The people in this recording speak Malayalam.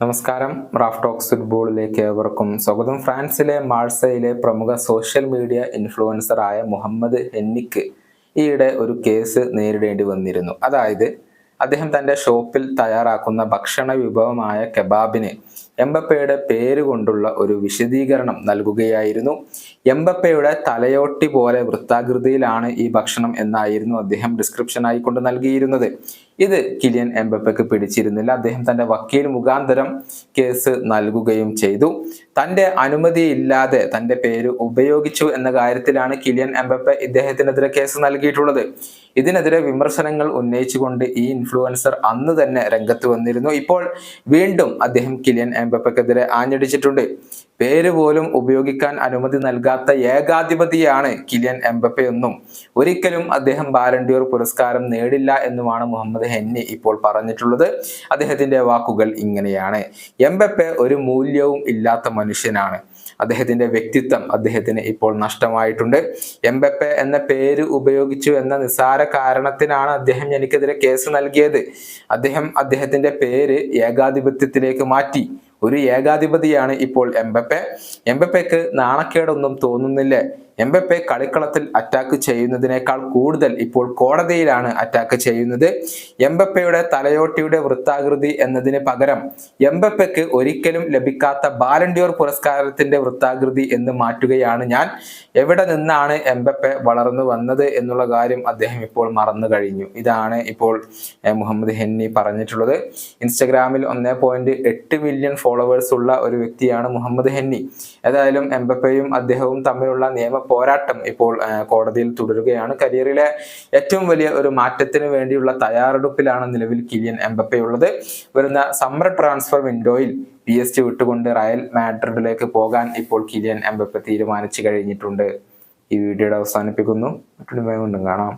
നമസ്കാരം. റാഫ് ടോക്സ് ഫുട്ബോളിലേക്ക് ഏവർക്കും സ്വാഗതം. ഫ്രാൻസിലെ മാഴ്സയിലെ പ്രമുഖ സോഷ്യൽ മീഡിയ ഇൻഫ്ലുവൻസറായ മുഹമ്മദ് ഹെന്നിക്ക് ഈയിടെ ഒരു കേസ് നേരിടേണ്ടി വന്നിരുന്നു. അതായത് അദ്ദേഹം തന്റെ ഷോപ്പിൽ തയ്യാറാക്കുന്ന ഭക്ഷണ വിഭവമായ കെബാബിന് എംബപ്പയുടെ പേര് കൊണ്ടുള്ള ഒരു വിശദീകരണം നൽകുകയായിരുന്നു. എംബപ്പയുടെ തലയോട്ടി പോലെ വൃത്താകൃതിയിലാണ് ഈ ഭക്ഷണം എന്നായിരുന്നു അദ്ദേഹം ഡിസ്ക്രിപ്ഷനായി കൊണ്ട് നൽകിയിരുന്നത്. ഇത് കിലിയൻ എംബപ്പയ്ക്ക് പിടിച്ചിരുന്നില്ല. അദ്ദേഹം തന്റെ വക്കീൽ മുഖാന്തരം കേസ് നൽകുകയും ചെയ്തു. തന്റെ അനുമതിയില്ലാതെ തന്റെ പേര് ഉപയോഗിച്ചു എന്ന കാര്യത്തിലാണ് കിലിയൻ എംബപ്പ ഇദ്ദേഹത്തിനെതിരെ കേസ് നൽകിയിട്ടുള്ളത്. ഇതിനെതിരെ വിമർശനങ്ങൾ ഉന്നയിച്ചുകൊണ്ട് ഈ ഇൻഫ്ലുവൻസർ അന്ന് തന്നെ രംഗത്ത് വന്നിരുന്നു. ഇപ്പോൾ വീണ്ടും അദ്ദേഹം കിലിയൻ എംബപ്പയ്ക്കെതിരെ ആഞ്ഞടിച്ചിട്ടുണ്ട്. പേര് പോലും ഉപയോഗിക്കാൻ അനുമതി നൽകാത്ത ഏകാധിപതിയാണ് കിലിയൻ എംബപ്പെ എന്നും ഒരിക്കലും അദ്ദേഹം ബാലണ്ടിയോർ പുരസ്കാരം നേടില്ല എന്നുമാണ് മുഹമ്മദ് ഹെന്നി ഇപ്പോൾ പറഞ്ഞിട്ടുള്ളത്. അദ്ദേഹത്തിന്റെ വാക്കുകൾ ഇങ്ങനെയാണ്. എംബപ്പെ ഒരു മൂല്യവും ഇല്ലാത്ത മനുഷ്യനാണ്. അദ്ദേഹത്തിന്റെ വ്യക്തിത്വം അദ്ദേഹത്തിന് ഇപ്പോൾ നഷ്ടമായിട്ടുണ്ട്. എംബപ്പെ എന്ന പേര് ഉപയോഗിച്ചു എന്ന നിസാര കാരണത്തിനാണ് അദ്ദേഹം എനിക്കെതിരെ കേസ് നൽകിയത്. അദ്ദേഹം അദ്ദേഹത്തിന്റെ പേര് ഏകാധിപത്യത്തിലേക്ക് മാറ്റി. ഒരു ഏകാധിപതിയാണ് ഇപ്പോൾ എംബപ്പെ. എംബപ്പയ്ക്ക് നാണക്കേടൊന്നും തോന്നുന്നില്ലേ. എംബപ്പെ കളിക്കളത്തിൽ അറ്റാക്ക് ചെയ്യുന്നതിനേക്കാൾ കൂടുതൽ ഇപ്പോൾ കോടതിയിലാണ് അറ്റാക്ക് ചെയ്യുന്നത്. എംബപ്പയുടെ തലയോട്ടിയുടെ വൃത്താകൃതി എന്നതിന് പകരം എംബപ്പയ്ക്ക് ഒരിക്കലും ലഭിക്കാത്ത ബാലൻഡിയോർ പുരസ്കാരത്തിന്റെ വൃത്താകൃതി എന്ന് മാറ്റുകയാണ് ഞാൻ. എവിടെ നിന്നാണ് എംബപ്പെ വളർന്നു വന്നത് എന്നുള്ള കാര്യം അദ്ദേഹം ഇപ്പോൾ മറന്നു കഴിഞ്ഞു. ഇതാണ് ഇപ്പോൾ മുഹമ്മദ് ഹെന്നി പറഞ്ഞിട്ടുള്ളത്. ഇൻസ്റ്റഗ്രാമിൽ ഒന്നേ പോയിന്റ് എട്ട് മില്യൺ ഫോളോവേഴ്സ് ഉള്ള ഒരു വ്യക്തിയാണ് മുഹമ്മദ് ഹെന്നി. ഏതായാലും എംബപ്പയും അദ്ദേഹവും തമ്മിലുള്ള നിയമ പോരാട്ടം ഇപ്പോൾ കോടതിയിൽ തുടരുകയാണ്. കരിയറിലെ ഏറ്റവും വലിയ ഒരു മാറ്റത്തിന് വേണ്ടിയുള്ള തയ്യാറെടുപ്പിലാണ് നിലവിൽ കിലിയൻ എംബപ്പയുള്ളത് വരുന്ന സമ്മർ ട്രാൻസ്ഫർ വിൻഡോയിൽ പി എസ് ജി വിട്ടുകൊണ്ട് റയൽ മാഡ്രിഡിലേക്ക് പോകാൻ ഇപ്പോൾ കിലിയൻ എംബപ്പ തീരുമാനിച്ചു കഴിഞ്ഞിട്ടുണ്ട്. ഈ വീഡിയോയുടെ അവസാനിപ്പിക്കുന്നു. മറ്റൊരു വേഗം കാണാം.